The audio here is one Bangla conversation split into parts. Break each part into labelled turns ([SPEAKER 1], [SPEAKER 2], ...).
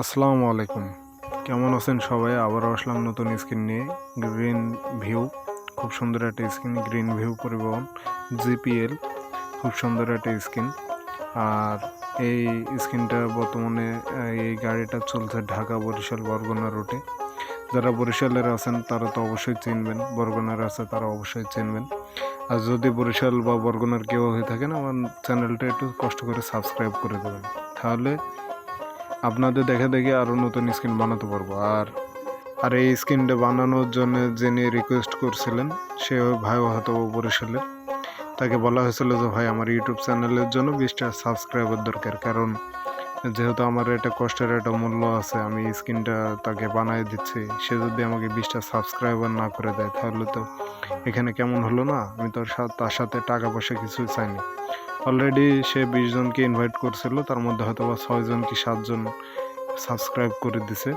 [SPEAKER 1] আসসালামু আলাইকুম। কেমন আছেন সবাই? আবারও আসলাম নতুন স্ক্রিন নিয়ে গ্রিন ভিউ খুব সুন্দর একটা স্ক্রিন গ্রিন ভিউ পরিবহন জিপিএল খুব সুন্দর একটা স্ক্রিন আর এই স্ক্রিনটা বর্তমানে, এই গাড়িটা চলছে ঢাকা বরিশাল বরগুনা রুটে। যারা বরিশালের আছেন, তারা তো অবশ্যই চিনবেন। বরগুনার আছে, তারা অবশ্যই চিনবেন। আর যদি বরিশাল বা বরগুনার কেউ হয়ে থাকেন, আমার চ্যানেলটা একটু কষ্ট করে সাবস্ক্রাইব করে দেবেন। তাহলে আপনাদের দেখে দেখে আরও নতুন স্ক্রিন বানাতে পারব। আর আর এই স্ক্রিনটা বানানোর জন্য যিনি রিকোয়েস্ট করছিলেন, সে ভাইও হয়তো বরিশালের তাকে বলা হয়েছিল যে, ভাই, আমার ইউটিউব চ্যানেলের জন্য বিশটা সাবস্ক্রাইবার দরকার। কারণ যেহেতু আমার একটা কষ্টের একটা মূল্য আছে, আমি স্ক্রিনটা তাকে বানিয়ে দিচ্ছি। সে যদি আমাকে বিশটা সাবস্ক্রাইবার না করে দেয়, তাহলে তো এখানে কেমন হলো না? আমি তো তার সাথে টাকা পয়সা কিছুই চাইনি। অলরেডি সে বিশ জনকে ইনভাইট করছিল, তার মধ্যে হয়তো বা ছয়জন কি সাতজন সাবস্ক্রাইব করে দিছে।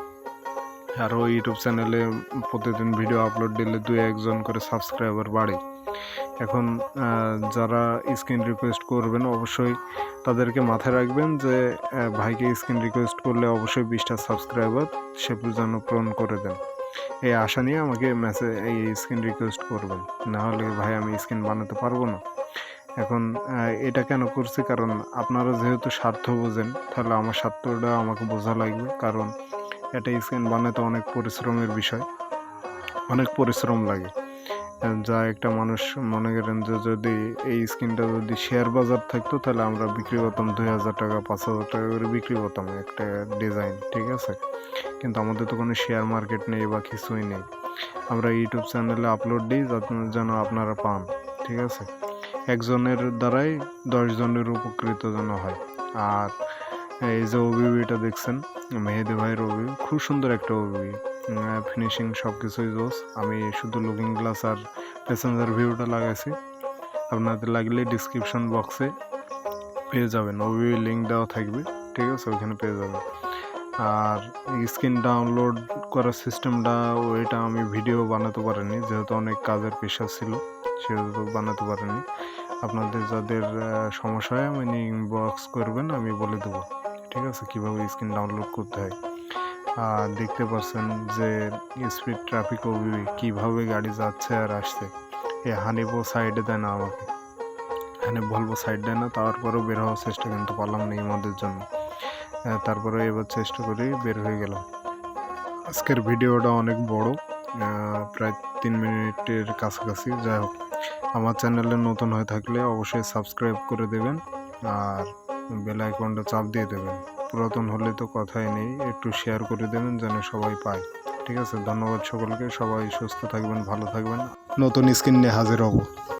[SPEAKER 1] আর ওই ইউটিউব চ্যানেলে প্রতিদিন ভিডিও আপলোড দিলে দুই একজন করে সাবস্ক্রাইবার বাড়ে। এখন যারা স্ক্রিন রিকোয়েস্ট করবেন, অবশ্যই তাদেরকে মাথায় রাখবেন যে ভাইকে স্ক্রিন রিকোয়েস্ট করলে অবশ্যই বিশটা সাবস্ক্রাইবার সে যেন পূরণ করে দেন। এই আশা নিয়ে আমাকে মেসেজ এই স্ক্রিন রিকোয়েস্ট করবেন। নাহলে ভাই, আমি স্ক্রিন বানাতে পারব না। এখন এটা কেন করছি? কারণ আপনারা যেহেতু স্বার্থ বোঝেন, তাহলে আমার স্বার্থটা আমাকে বোঝা লাগবে। কারণ একটা স্ক্রিন বানাতে অনেক পরিশ্রমের বিষয়, অনেক পরিশ্রম লাগে। যা একটা মানুষ মনে করেন যে যদি এই স্ক্রিনটা যদি শেয়ার বাজার থাকতো, তাহলে আমরা বিক্রি করতাম দুই হাজার টাকা, পাঁচ হাজার টাকা করে বিক্রি করতাম একটা ডিজাইন, ঠিক আছে? কিন্তু আমাদের তো কোনো শেয়ার মার্কেট নেই বা কিছুই নেই। আমরা ইউটিউব চ্যানেলে আপলোড দিই যেন আপনারা পান, ঠিক আছে? একজনের দ্বারাই দশ জনের উপকৃত যেন হয়। আর এই যে ওবিবিটা দেখছেন, মেহেদি ভাইয়ের ওবিবি খুব সুন্দর একটা ওবিবি ফিনিশিং সব কিছুই জোস আমি শুধু লুকিং গ্লাস আর প্যাসেঞ্জার ভিউটা লাগাইছি। আপনাদের লাগলে ডিসক্রিপশন বক্সে পেয়ে যাবেন। ওবিবি লিঙ্ক দেওয়া থাকবে। ঠিক আছে, ওইখানে পেয়ে যাবেন। আর স্ক্রিন ডাউনলোড করার সিস্টেমটা ওইটা আমি ভিডিও বানাতে পারিনি, যেহেতু অনেক কাজের পেশা ছিল। সেহেতু বানাতে পারিনি আপনাদের যাদের সমস্যা হয়, আমি ইনবক্স করবেন, আমি বলে দেবো। ঠিক আছে? কীভাবে স্ক্রিন ডাউনলোড করতে হয়। আর দেখতে পাচ্ছেন যে স্পিড ট্রাফিক ওবিবি কীভাবে গাড়ি যাচ্ছে আর আসছে। এ হানিবো সাইডে দেয় না আমাকে। হানি বলব সাইড দেয় না, তারপরেও বের হওয়ার চেষ্টা কিন্তু পারলাম না আমাদের জন্য। তারপরে এবার চেষ্টা করি বের হয়ে গেলাম। আজকের ভিডিওটা অনেক বড় প্রায় তিন মিনিটের কাছাকাছি। যাই হোক। আমার চ্যানেলে নতুন হয়ে থাকলে অবশ্যই সাবস্ক্রাইব করে দেবেন আর বেল আইকনটা চাপ দিয়ে দেবেন। পুরাতন হলে তো কথাই নেই, একটু শেয়ার করে দেবেন যেন সবাই পায়। ঠিক আছে? ধন্যবাদ সকলকে। সবাই সুস্থ থাকবেন, ভালো থাকবেন। নতুন স্ক্রিন নিয়ে হাজির হব।